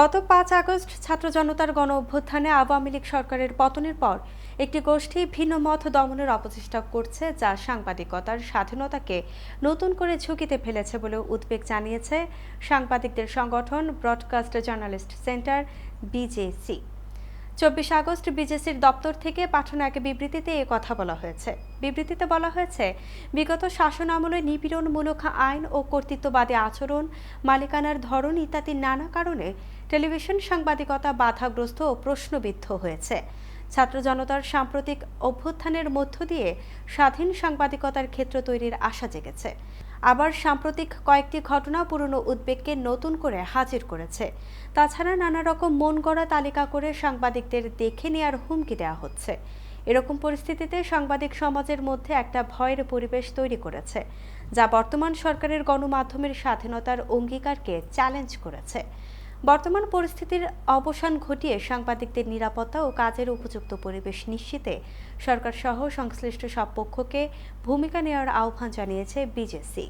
গত পাঁচ আগস্ট ছাত্র জনতার গণ অভ্যুত্থানে আওয়ামী লীগ সরকারের পতনের পর একটি গোষ্ঠী ভিন্ন মত দমনের অপচেষ্টা করছে, যা সাংবাদিকতার স্বাধীনতাকে নতুন করে ঝুঁকিতে ফেলেছে বলে উদ্বেগ জানিয়েছে সাংবাদিকদের সংগঠন ব্রডকাস্ট জার্নালিস্ট সেন্টার বিজেসি। চব্বিশ আগস্ট বিজেসির দপ্তর থেকে পাঠানো এক বিবৃতিতে এ কথা বলা হয়েছে। বিবৃতিতে বলা হয়েছে, বিগত শাসন আমলে নিপীড়নমূলক আইন ও কর্তৃত্ববাদী আচরণ, মালিকানার ধরন ইত্যাদি নানা কারণে টেলিভিশন সাংবাদিকতা বাধাগ্রস্ত ও প্রশ্নবিদ্ধ হয়েছে। ছাত্র জনতার সাম্প্রতিক অভ্যুত্থানের মধ্য দিয়ে স্বাধীন সাংবাদিকতার ক্ষেত্র তৈরির আশা জেগেছে। আবার সাম্প্রতিক কয়েকটি ঘটনা পুরনো উদ্বেগকে নতুন করে হাজির করেছে। তাছাড়া নানা রকম মন গড়া তালিকা করে সাংবাদিকদের দেখে নেওয়ার হুমকি দেওয়া হচ্ছে। এরকম পরিস্থিতিতে সাংবাদিক সমাজের মধ্যে একটা ভয়ের পরিবেশ তৈরি করেছে, যা বর্তমান সরকারের গণমাধ্যমের স্বাধীনতার অঙ্গীকারকে চ্যালেঞ্জ করেছে। বর্তমান পরিস্থিতির অবসান ঘটিয়ে সাংবাদিকদের নিরাপত্তা ও কাজের উপযুক্ত পরিবেশ নিশ্চিতে সরকার সহ সংশ্লিষ্ট সব পক্ষকে ভূমিকা নেওয়ার আহ্বান জানিয়েছে বিজেসি।